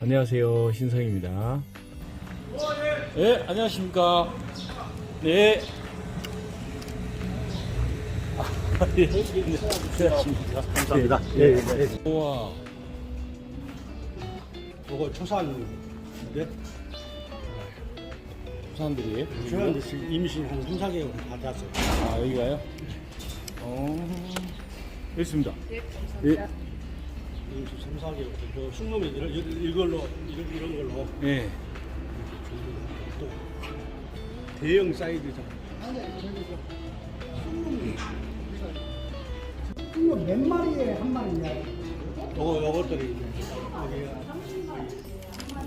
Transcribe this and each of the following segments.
안녕하세요 신성입니다. 네 안녕하십니까. 네. 아, 예. 안녕하십니까. 감사합니다. 네. 예, 예, 예. 우와 요거 초산인데 사람들이 초산 임신 한 3, 4개월 받았어요. 아 여기가요? 어 여기 있습니다. 예. 임신 3, 4개월. 저 숙놈이 이런, 이걸로 이런, 이런 걸로 예. 또 대형 사이즈잖아. 이거 몇 마리에 한 마리냐? 요거 요것들이 이제 여기가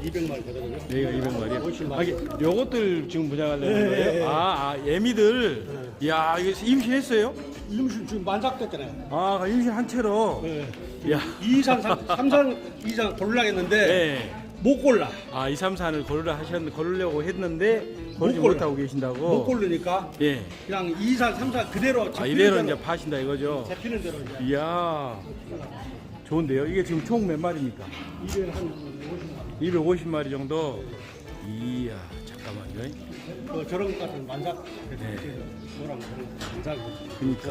200마리 되거든요. 여기가 200마리요? 50마리. 하긴 요것들 지금 분양하려는 예, 거예요? 예, 예. 아, 아 예미들. 야 이거 임신했어요? 임신 지금 만삭됐잖아요. 아 임신 한 채로. 예. 야. 2 이상, 3, 3, 3 이상 고르려겠는데 예. 못 골라. 아, 2, 3, 4를 고르려 하셨, 고르려고 했는데, 고르지 못 골라. 못하고 계신다고? 못 고르니까 예. 그냥 2, 3, 3, 4 그대로 아, 잡히는 이대로 대로, 이제 파신다 이거죠? 잡히는 대로 이제 이야. 좋은데요? 이게 지금 총 몇 마리입니까? 200한 250마리 정도? 이야, 잠깐만요. 뭐 저런 것 같은 만삭 네. 뭐랑 그런 만삭 그니까.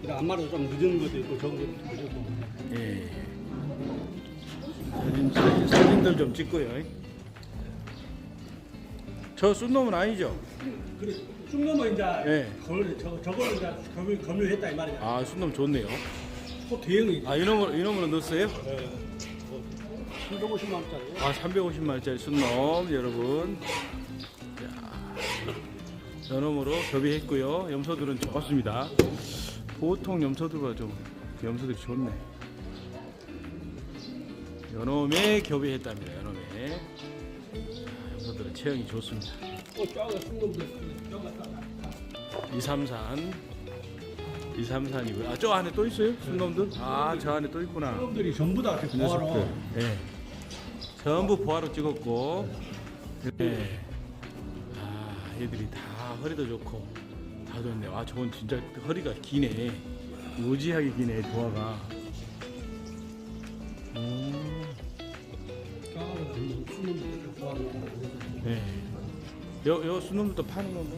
근데 안마도 좀 늦은 것도 있고 적은 것도 있고 예. 사진, 사진, 사진들 좀 찍고요. 저 쏜놈은 아니죠? 그래 쑥 넘어 이제 네. 걸 저, 저걸 이제 검유, 검유했다 이 말이야 아, 쏜놈 좋네요. 또 대형이 아, 이놈으로, 이놈으로 넣었어요? 예. 뭐 350만 원짜리 아, 350만 원짜리 순놈 여러분. 야, 저놈으로 교비했고요. 염소들은 좋습니다. 보통 염소들보다 좀 염소들이 좋네. 요놈에 교비했답니다. 요놈에. 자, 염소들은 체형이 좋습니다. 또 작은 쑥놈도 작았다 233. 233이고요. 아, 저 안에 또 있어요? 순놈들? 아, 저 안에 또 있구나. 쑥놈들이 전부 다 이렇게 녀석들. 보아로 예. 전부 보아로 찍었고. 예. 아, 얘들이 다 허리도 좋고 다 좋네. 아, 저건 진짜 허리가 기네. 무지하게 기네, 보아가. 음, 예. 요, 요 순놈들도 파는 건가?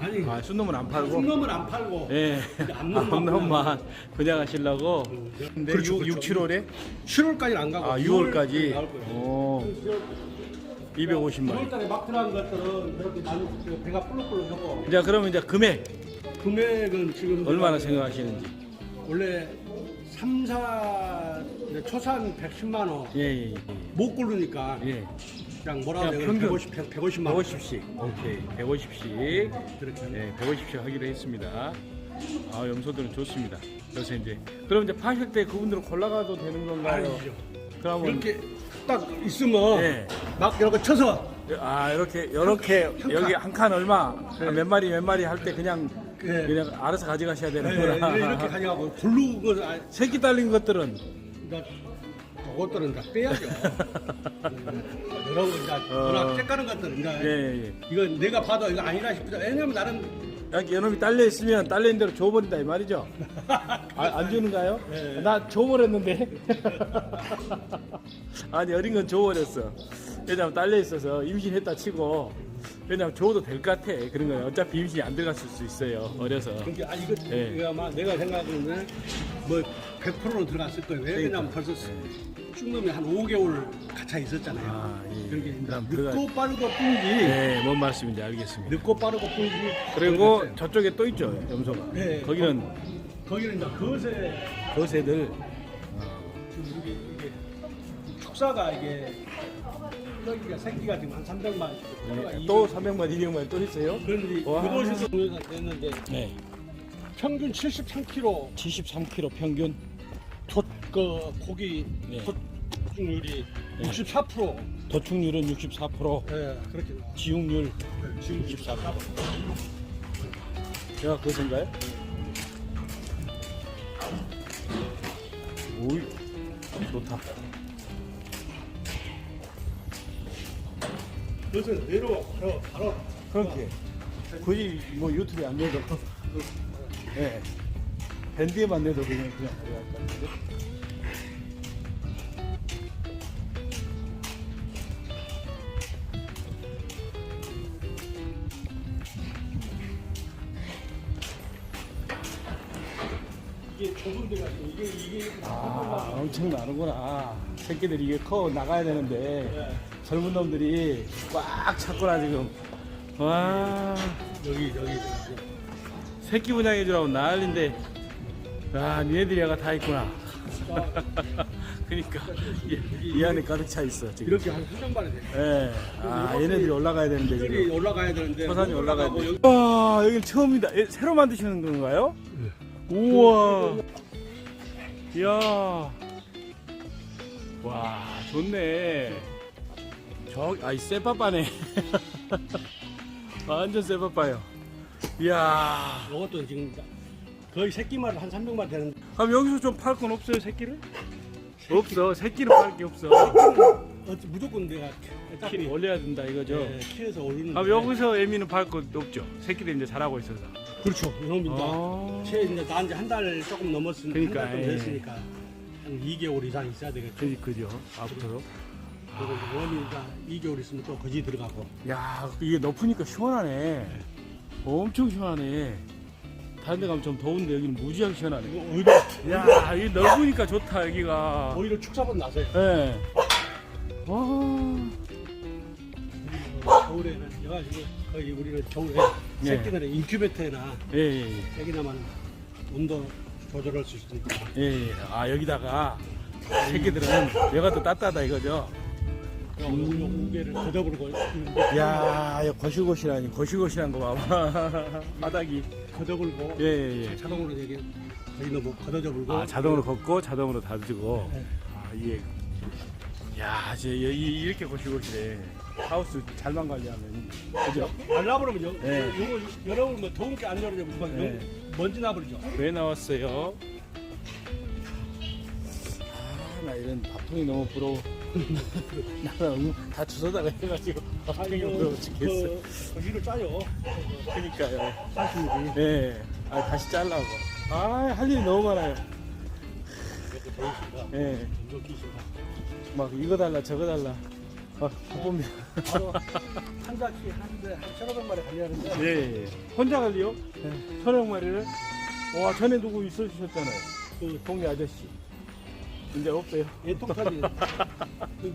아니 아, 순놈은 안 팔고. 쑥놈은 안 팔고 예. 암놈만 암놈만 분양하시려고. 근데 그렇죠, 6, 그렇죠. 6, 7월에? 7월까지는 안 가고 아, 6월까지. 나올 거예요 오, 250만 9월달에 막 들어간 것들은 그렇게 나는 배가 뿔룩뿔룩 하고 자, 그러면 이제 금액 금액은 지금 얼마나 생각하시는지. 원래 3, 4 초산 110만 원. 예, 예, 예. 못 고르니까 예. 그냥 뭐라 그냥 해야 평균. 150, 150만 원. 150씩. 오케이. 150씩. 그렇게 예, 150씩 하기로 했습니다. 아, 염소들은 좋습니다. 그래서 이제 그럼 이제 파실 때 그분들은 골라가도 되는 건가요? 아니죠. 그러면 이렇게 딱 있으면 예. 막 이렇게 쳐서 아, 이렇게 이렇게 한 여기 칸. 한칸 얼마 몇 마리 몇 마리 할 때 그냥 예. 그냥 알아서 가져가셔야 예, 되는구나. 이렇게 가져가고 고르고 아, 새끼 딸린 것들은 이제 그것들은 다 빼야죠. 여러 이제 어. 워낙 쬐까는 것들은 이제 예, 예, 예. 이거 내가 봐도 이거 아니라 싶다. 왜냐면 나는 여기 연놈이 딸려 있으면 딸린 대로 줘버린다 이 말이죠. 아, 안 주는가요? 예. 나 줘버렸는데. 아니 어린 건 줘버렸어. 왜냐면 딸려 있어서 임신했다 치고 왜냐면 줘도 될 것 같아. 그런 거예요. 어차피 임신이 안 들어갔을 수 있어요. 어려서. 그러니까 아 이거 예. 이거 아마 내가 생각하는 뭐 100%는 들어갔을 거예요. 왜 그러냐면 벌써 쑥놈이 한 5개월 갇혀 있었잖아요. 아, 예. 그렇게 이제 그럼 늦고 빠르고 뿐이지. 네, 뭔 말씀인지 알겠습니다. 늦고 빠르고 뿐이지. 그리고 그랬어요. 저쪽에 또 있죠, 염소가. 네. 거기는 거기는 이제 거세 거새들. 지금 이게, 이게 축사가 이게 여기가 새끼가 지금 한 300만. 네, 또 300마리, 200마리 또 있어요? 그런데 와. 이곳에서 됐는데 네. 평균 73kg 73kg 평균. 돛그 고기 네. 돛중률이 64%. 도축률은 64%, 예, 그렇게 나와. 지육률 지금 64%. 제가 그것인가요? 오이, 좋다. 요새 내려와 바로 바로. 그렇게. 굳이 뭐 유튜브에 안 내도 예. 밴드에만 내도 그냥 그냥 가져갈 건데. 이게 좁은 데가 있고 이게 이게. 아 엄청 나는구나. 아, 새끼들이 이게 커 나가야 되는데. 예. 젊은 놈들이 꽉 찼구나 지금. 와, 여기 여기. 새끼 분양해 주라고 난리인데. 아, 니네들이 애가 다 있구나. 그러니까 이, 이 안에 가득 차 있어 지금. 이렇게 한 수정 반에 돼. 예. 아, 얘네들이 올라가야 되는데 지금. 올라가야 되는데 서산이 올라가야 돼. 여기 와, 여기 처음이다. 예, 새로 만드시는 건가요? 우와. 이야. 와, 좋네. 저, 아이, 쎄빠빠네. 완전 쎄빠빠요. 이야. 이것도 지금 거의 새끼만 한 300마리 되는데 그럼 여기서 좀 팔 건 없어요, 새끼를? 없어. 새끼는 팔 게 없어. 어찌 무조건 내가 키 어차피 올려야 된다, 이거죠? 예, 키에서 올리는 그럼 여기서 애미는 팔 건 없죠. 새끼들 이제 잘하고 있어서. 그렇죠 이놈입니다 아. 채 이제 나 이제 한 달 조금 넘었으니까 그러니까, 한 달 좀 예. 됐으니까 한 2개월 이상 있어야 되겠죠 그, 그죠. 앞으로. 그리고 원이니까 2개월 있으면 또 거지 들어가고. 야 이게 높으니까 시원하네. 엄청 시원하네. 다른 데 가면 좀 더운데 여기는 무지하게 시원하네. 이거 오히려 야 이게 넓으니까 좋다 여기가. 오히려 축사본 나서요. 예. 와. 겨울에는 여가지고 거의 우리는 겨울에 예. 새끼들은 인큐베터에나 예, 예, 애기나만 온도 조절할 수 있으니까. 예, 예. 아 여기다가 새끼들은 더 따뜻하다 이거죠 요 우개를 걷어버리고 야 이거 거실거실하니 거실거실한 거 봐봐 바닥이 걷어버리고 예, 예, 예. 자동으로 여기 거의 너무 걷어져버리고 아 자동으로 걷고 자동으로 닫아주고 네. 아 이게 야 이제 이- 이렇게 거실거실해 하우스 잘만 관리하면 그죠? 말라버리면 요, 네. 요거 여러분 뭐 더운 게 안 열어져 막 네. 먼지 나버리죠 왜 나왔어요? 아, 나 이런 밥통이 너무 부러워. 나는 다 주워다가 해가지고 밥통이 부러워 죽겠어. 그, 거기를 짜요 그니까요. 짜시면 예. 아, 다시 잘라고. 아, 할 일이 너무 많아요. 이렇게 더우시니까 예. 이거 끼시다 막 이거 달라, 저거 달라. 아, 바쁩니다. 바로 한 자치 하는데 한 천오백 마리 관리하는데 예, 예. 혼자 갈리요? 예. 천여 마리를? 와, 전에 누구 있어주셨잖아요. 그 동네 아저씨. 이제 없어요. 예통까지 그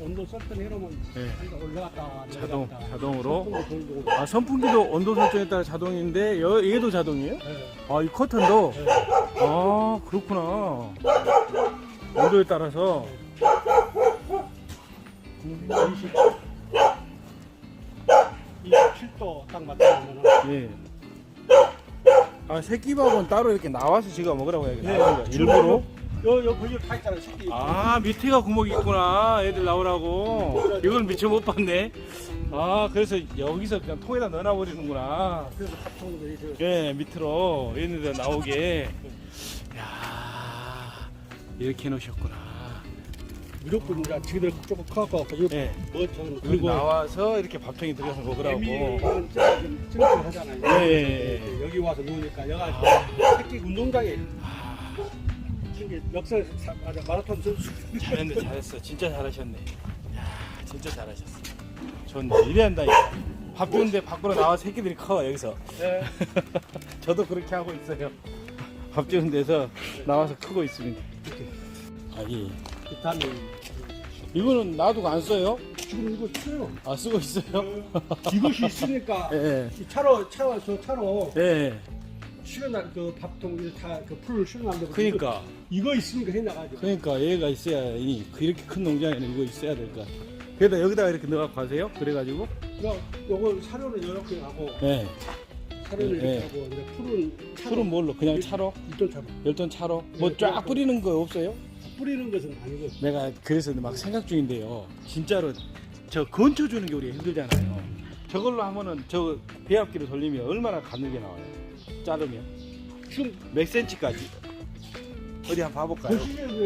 온도 설정 해놓으면 예. 항상 올라갔다 자동, 내려갔다. 자동으로. 선풍기 돌고 아, 선풍기도 온도 설정에 따라 자동인데, 여, 얘도 자동이에요? 예. 아, 이 커튼도? 예. 아, 그렇구나. 온도에 따라서. 20, 27도 딱 맞춰놓으면 예. 아, 새끼밥은 따로 이렇게 나와서 제가 먹으라고 해야겠다. 예. 일부러? 요, 요 거기 다 있잖아요 새끼 아, 밑에가 구멍이 있구나. 애들 나오라고. 이걸 미처 못 봤네. 아, 그래서 여기서 그냥 통에다 넣어놔 버리는구나. 그래서 합통들이 저 예, 밑으로 얘네들 나오게. 야 이렇게 해놓으셨구나. 무조건 이제 지들 조금 커갖고 이거 예. 뭐 저는 그리고 그리고 나와서 이렇게 밥통에 들어가서 먹으라고. 애미는 지금 하잖아요 예, 예, 예. 여기 와서 누우니까 여가 새끼 운동장에 이게 역설 사- 맞아 마라톤 선수 잘했네, 잘했어. 진짜 잘하셨네. 야 진짜 잘하셨어. 좋네. 이래한다. 이거. 밥 주는데 밖으로 나와 새끼들이 커 여기서. 네. 저도 그렇게 하고 있어요. 밥 주는 데서 나와서 크고 있습니다. 아, 예. 일단은 이거는 놔두고 안 써요? 지금 이거 쳐요 아, 쓰고 있어요? 이것이 있으니까 예, 이 차로 차와 저 차로 예. 예. 실어날 그 밥통 다그 풀을 실어나는데 그니까. 이거 있으니까 해나가지고 그러니까 얘가 있어야 이그 이렇게 큰 농장에는 이거 있어야 될 것 같아. 그래다 여기다가 이렇게 넣어 갖고 가세요? 그래가지고? 요 요거 사료는 이렇게 하고 네. 사료는 네. 이렇게 하고 이제 풀은 차로 풀은 뭘로? 그냥 차로? 일돈 차로 열돈 차로? 뭐 네, 쫙. 뿌리는 거 없어요? 뿌리는 것은 아니고 내가 그래서 막 생각 중인데요. 진짜로 저 건초 주는 게 우리가 힘들잖아요. 저걸로 하면은 저 배합기로 돌리면 얼마나 가늘게 나와요? 자르면 지금 몇 센치까지? 어디 한번 봐볼까요?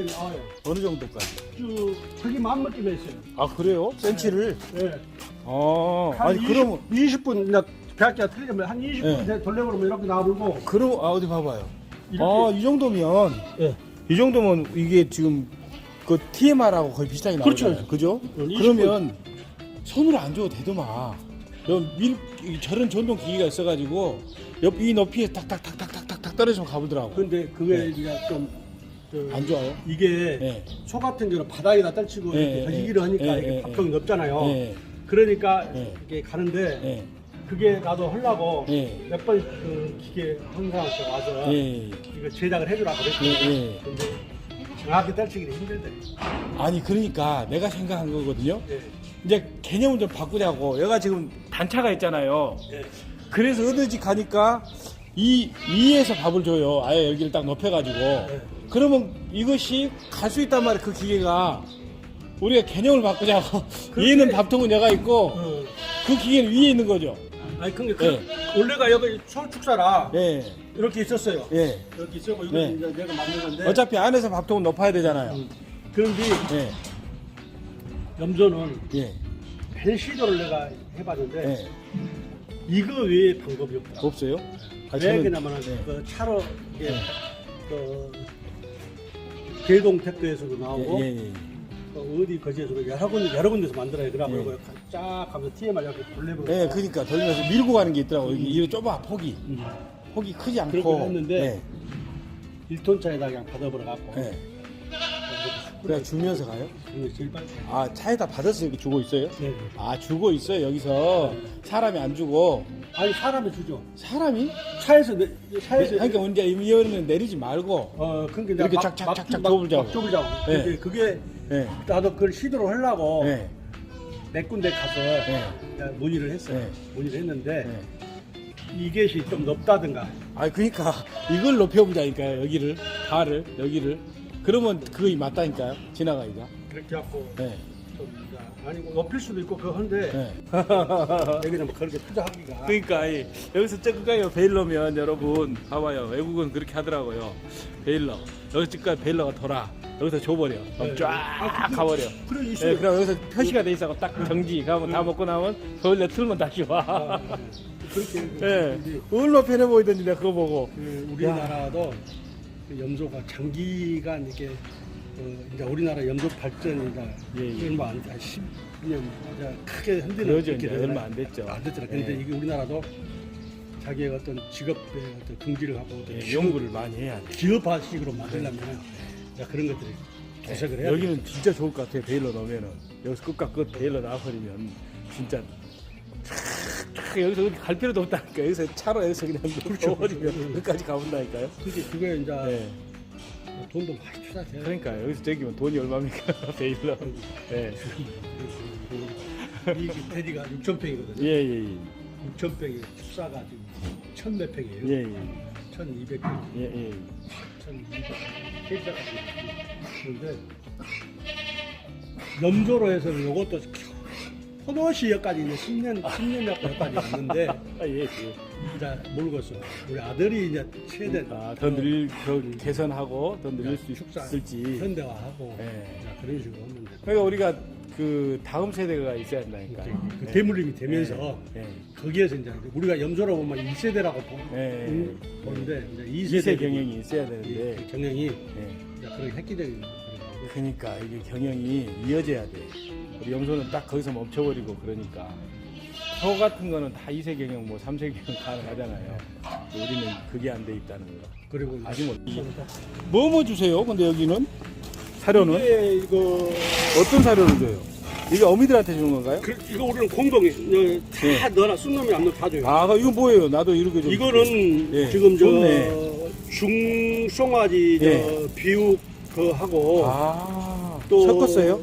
나와요 어느 정도까지? 쭉 저기 마음 먹기 했어요 아 그래요? 센치를? 예. 아한 아니 20, 그러면 20분 이제 배학기가 틀리면 한 20분 네. 돌려보면 이렇게 나오고 그럼 아 어디 봐봐요. 이렇게. 아 이 정도면 예. 이 정도면 이게 지금 그 TMR하고 거의 비슷하게 그렇죠. 나오잖아요. 그죠? 음, 20분. 그러면 손으로 안 줘도 되더만. 요 밀, 이 저런 전동 기기가 있어가지고 옆 이 높이에 탁탁탁탁탁탁 떨어지면 가보더라고. 근데 그게 네. 좀 저, 안 좋아요? 이게 네. 소 같은 경우는 바닥에다 떨치고 네, 이렇게 네, 거시기를 하니까 네, 이게 네, 박통이 네. 높잖아요. 네. 그러니까 네. 이게 가는데 예. 그게 나도 하려고 네. 몇번 그 기계 항상한테 와서 예. 이거 제작을 해주라 그랬거든. 예, 예. 근데 정확히 떨치기는 힘들대. 아니 그러니까 내가 생각한 거거든요. 예. 이제 개념을 좀 바꾸자고. 얘가 지금 단차가 있잖아요. 예. 그래서 어느지 가니까 이 위에서 밥을 줘요. 아예 여기를 딱 높여가지고. 그러면 이것이 갈 수 있단 말이에요. 그 기계가 우리가 개념을 바꾸자고. 얘는 밥통은 얘가 있고 어. 그 기계는 위에 있는 거죠. 아니 근데 그, 예. 원래가 여기 소축사라 예, 이렇게 있었어요. 예. 이렇게 있었고 이거 네. 이제 내가 만든 건데. 어차피 안에서 밥통은 높아야 되잖아요. 음. 그런데 예, 염소는 예, 한 시도를 내가 해봤는데 예. 이거 외에 방법이 없다. 없어요? 아, 왜 저는- 그냐면은 예. 그 차로 네. 그 계동 테크에서도 나오고 예, 예, 예. 그 어디 거지에서도 여러 군데 여러 군데서 만들어요. 예. 이거 쫙 가면서 TMR 이렇게 돌려버려. 예, 그러니까 돌리면서 밀고 가는 게 있더라고. 여기 이거 좁아 폭이. 폭이 크지 않고. 음. 그렇게 했는데 예, 1톤 차에다 그냥 받아버려 갖고. 예. 그냥 주면서 가요? 아 차에다 받아서 이렇게 주고 있어요? 네. 아 주고 있어요 여기서 사람이 안 주고 아니 사람이 주죠. 사람이? 차에서 내, 차에서 그러니까 언제 이거는 내리지 말고 어 그러니까 이렇게 내가 막- 착착착착 막- 좁으자고. 막 좁으자고. 예. 근데 그게 예, 나도 그걸 시도를 하려고 예, 몇 군데 가서 예, 내가 문의를 했어요. 네. 문의를 했는데 예. 이get이 좀 높다든가. 아 그러니까 이걸 높여보자니까요 여기를 발을 여기를 그러면 그거 맞다니까요? 지나가기가 그렇게 좀 이제 아니고 높일 수도 있고 한데 예. 여기는 뭐 그렇게 투자하기가. 그러니까 이, 여기서 쩌까요 베일러면 여러분 봐봐요. 외국은 그렇게 하더라고요. 베일러. 여기 찌까 베일러가 돌아 여기서 줘버려. 그럼 네. 쫙 아, 그- 가버려. 그래 있어요. 예, 그럼 여기서 표시가 돼 있어 딱 정지. 가면 다 먹고 나면 서울에 틀면 다시 와. 아, 그렇게 예. 근데 얼마 편해 보이던지 내가 그거 보고. 그 우리나라도 그 염소가 장기간 이게 어, 이제 우리나라 염소 발전이 이제 예, 예. 얼마 안 돼, 10년 이제 크게 흔드는 그러죠, 이제. 얼마 안 됐죠. 안 됐잖아. 근데 예. 이게 우리나라도 자기의 어떤 직업의 어떤 긍지를 하고 어떤 예, 기업- 연구를 많이 해야 돼 기업화식으로 만들려면 이제 그런 것들이 도색을 해야 돼. 여기는 진짜 좋을 것 같아요 베일러 넣으면은 여기서 끝과 끝 베일러 나와버리면 진짜 촥 여기서 갈 필요도 없다니까 여기서 차로 여기서 그냥 그렇죠. 넣어버리면 끝까지 가본다니까요 근데 그게 이제 예. 돈도 많이 투자돼. 그러니까 여기서 저기면 돈이 얼마입니까 베일러 예. 이 대지가 6천 평이거든요. 예, 예, 6천 평이 축사가 지금 천몇 평이에요. 예, 예, 1,200 평, 예, 예, 1,200. 세자까지 그런데 염조로 해서는 이것도 포도시 여기까지 이제 10년 10년 여기까지 왔는데 아, 예, 예. 이제 모르겠어. 우리 아들이 이제 최대 아, 더 늘릴, 더 개선하고 더 늘릴 수 축사 있을지. 현대화하고 예. 이제 그런 식으로 했는데 그러니까 우리가 그 다음 세대가 있어야 된다니까. 그 대물림이 되면서 예. 거기에서 이제 우리가 염소로 보면 1세대라고 예. 보는데 이제 2세 2세대 경영이 있어야 되는데. 그 경영이 예. 이제 그런 획기적인 그런 그러니까 이게 경영이 이어져야 돼. 우리 염소는 딱 거기서 멈춰버리고 그러니까. 소 같은 거는 다 2세 경영, 뭐 3세 경영 가능하잖아요. 우리는 그게 안 돼 있다는 거. 그리고 아직 못. 뭐뭐 주세요? 근데 여기는 사료는 이게 이거 어떤 사료를 줘요? 이게 어미들한테 주는 건가요? 그, 이거 우리는 공동에 어, 다 예. 넣어놔 쑥놈이 안 넣어 다 줘요. 아, 이거 뭐예요? 나도 이렇게 좀. 이거는 예, 지금 저 좋네. 중송아지 저 예. 비육 그 하고 아, 또 섞었어요?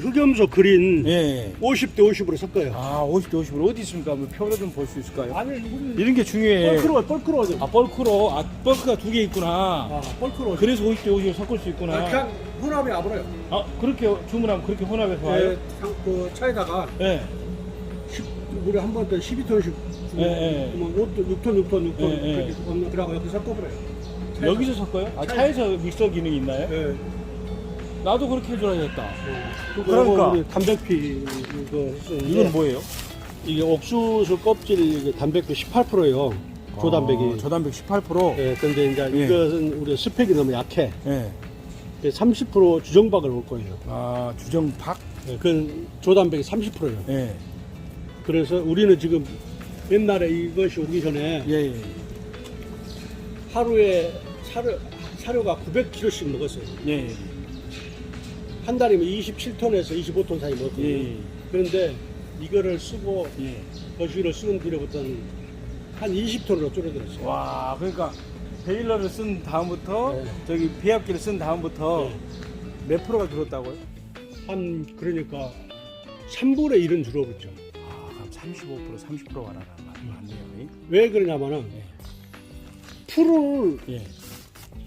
흑염소 그린 예. 50대 50으로 섞어요. 아, 50대 50으로 어디 있습니까? 한번 표로 좀 볼 수 있을까요? 아니 우리 이런 게 중요해. 뻘크로 뻘크로 아, 벌크로. 아, 벌크가 두 개 있구나. 아 뻘크로 그래서 50대 50을 섞을 수 있구나. 그냥 혼합이 아버려요. 아, 그렇게 주문하면 그렇게 혼합해서 와요? 예, 그 차에다가 예. 10, 우리 한번때 12톤씩 예, 예. 뭐 5톤, 6톤, 6톤, 6톤 예, 예. 그렇게 그러고 여기 섞어버려요. 차에다가. 여기서 섞어요? 아, 차에서 믹서 기능이 있나요? 예. 나도 그렇게 해줘야겠다. 그거 그러니까. 우리 단백피 이거 했었는데 이건 뭐예요? 이게 옥수수 껍질 이게 단백도 18%예요. 조단백이. 아, 조단백 18%? 예, 근데 이제 예. 이것은 우리 스펙이 너무 약해. 예. 30% 주정박을 올 거예요. 아, 주정박? 예, 그건 조단백이 30%예요. 예. 그래서 우리는 지금 옛날에 이것이 오기 전에 예, 예. 하루에 사료, 사료가 900kg씩 먹었어요. 예, 예. 한 달이면 27톤에서 25톤 사이 먹었거든요. 예, 그런데 이거를 쓰고 예. 거시기를 쓰는 뒤로부터는 한 20톤으로 줄어들었어요. 와, 그러니까 베일러를 쓴 다음부터 네. 저기 비압기를 쓴 다음부터 네. 몇 프로가 줄었다고요? 한 그러니까 3분의 1은 줄어들죠. 아, 그럼 35% 30%가 나라는 말이 맞네요. 왜 그러냐면은 예. 풀을 예.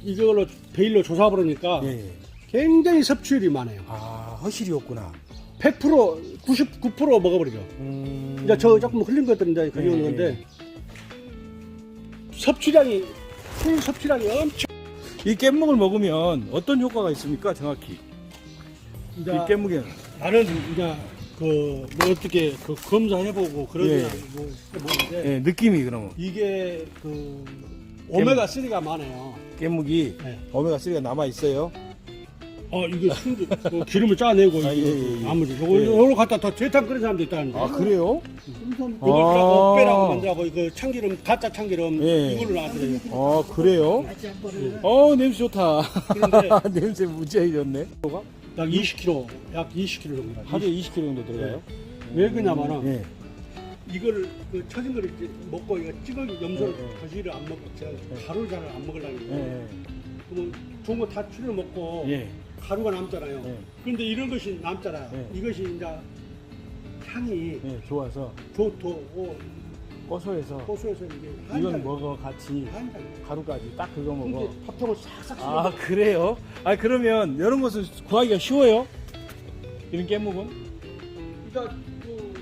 이걸로 베일로 조사해보니까 예. 예. 굉장히 섭취율이 많아요. 아, 허실이 없구나. 100% 99% 먹어버리죠. 음. 이제 저 조금 흘린 것들은 이제 그리운 네. 건데 섭취량이 풀 섭취량이 엄청 이 깻묵을 먹으면 어떤 효과가 있습니까? 정확히. 이제 이 깻묵에는. 나는 이제 그뭐 어떻게 그 검사해보고 그러지 예. 뭐 해보는데 예, 느낌이 그러면 이게 그 오메가 3가 많아요. 깻묵이 네. 오메가 3가 남아 있어요. 어 이거 순두 그 기름을 짜내고 아, 이거 예, 예, 예. 아무리 요거 예. 요거 갖다 더 재탕 끓인 사람도 있다는데. 아, 그래요? 그거라고 아. 빼라고 만들라고 이거 참기름 가짜 참기름 예. 이걸로 놔둬요. 아, 그래요? 어, 냄새 좋다. 그런데- 냄새 무지하게 좋네. 약 20kg, 약 20kg 정도. 하루에 20kg 정도 들어가요? 왜 그러냐면은 예. 이거를 그 처진 거를 이제 먹고 이거 찍어 염소를 예, 예. 거시를 안 먹고 제가 예. 가루를 잘안 먹으려고 예. 그래요. 그러면 좋은 거 다 추려 먹고 예. 가루가 남잖아요. 예. 그런데 이런 것이 남잖아요. 예. 이것이 이제 향이 예, 좋아서 좋고 고소해서 고소해서 이게 한 이건 잔, 먹어 같이 한 잔. 가루까지 딱 그거 먹어. 근데 밥통을 싹싹 씹어. 아 그래요? 아 그러면 이런 것은 구하기가 쉬워요? 이런 깻묵은? 그러니까 그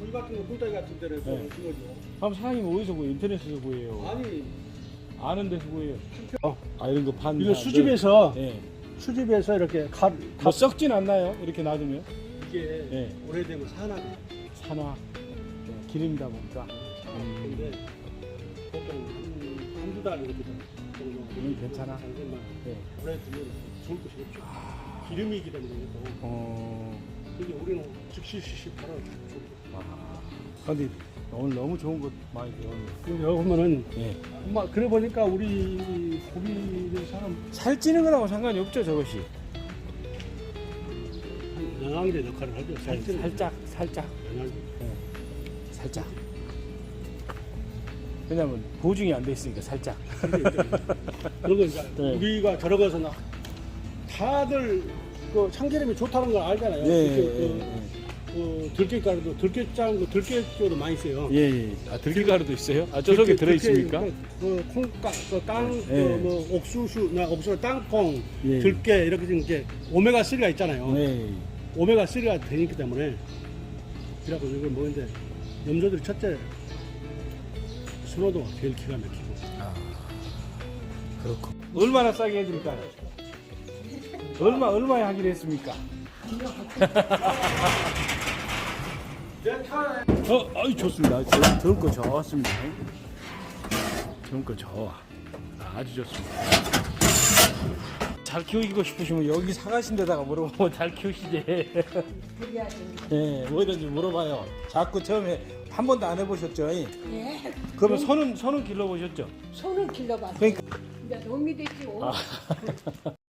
우리 같은 거 꿀다리 같은 데는 네. 네. 거죠. 그럼 사장님 어디서 구해요? 인터넷에서 구해요? 아니 아는 데서 구해요? 어, 아 이런 거 판. 이거 수집에서 예. 수집에서 이렇게 가, 가뭐 썩진 않나요? 이렇게 놔두면? 이게 예. 오래되면 산화돼. 산화 예, 기름이다 보니까. 음, 근데 보통 한, 한두 달 이렇게 정도 음, 괜찮아. 잠깐만 예. 오래 두면 좋을 것이 없죠. 기름이기 때문에 또 어. 근데 우리는 즉시 시시 바로 좋고. 아. 근데 오늘 너무 좋은 것 많이 배웠네. 여기 보면은 예. 엄마 그래 보니까 우리 고기를 사람 살찌는 거랑은 상관이 없죠 저것이. 한 영양제 역할을 하죠. 살찌는 살짝 살짝 영양제. 살짝. 왜냐면 보증이 안 돼 있으니까 살짝. 그리고 이제 네. 우리가 저러고서 나 다들 그 참기름이 좋다는 걸 알잖아요. 예, 그, 예, 그, 그 들깨 가루도 들깨 짠 거, 들깨가루도 많이 써요. 예, 예. 아, 들기가루도 있어요? 아, 저 속에 들깨- 들어 있습니까? 들깨, 그, 그 콩가, 그 땅, 예. 그뭐 옥수수, 나 옥수수 땅콩, 예. 들깨 이렇게 지금 이제 오메가 3가 있잖아요. 네. 오메가 3가 되기 때문에 그래갖고 이걸 먹는데 염소들이 첫째 순호도가 제일 기가 막히고. 아, 그렇고. 얼마나 싸게 해드릴까요? 얼마, 얼마에 하기로 했습니까? 어, 아이, 좋습니다. 저, 저런 거 좋았습니다. 저런 거 좋아. 아주 좋습니다. 잘 키우고 싶으시면 여기 사가신 데다가 물어보면 잘 키우시지. 예, 뭐든지 물어봐요. 자꾸 처음에 한 번도 안 해보셨죠? 예, 그러면 손은, 손은 길러보셨죠? 손은 길러봤어요. 그러니까. 이제 놈이 됐지. 오.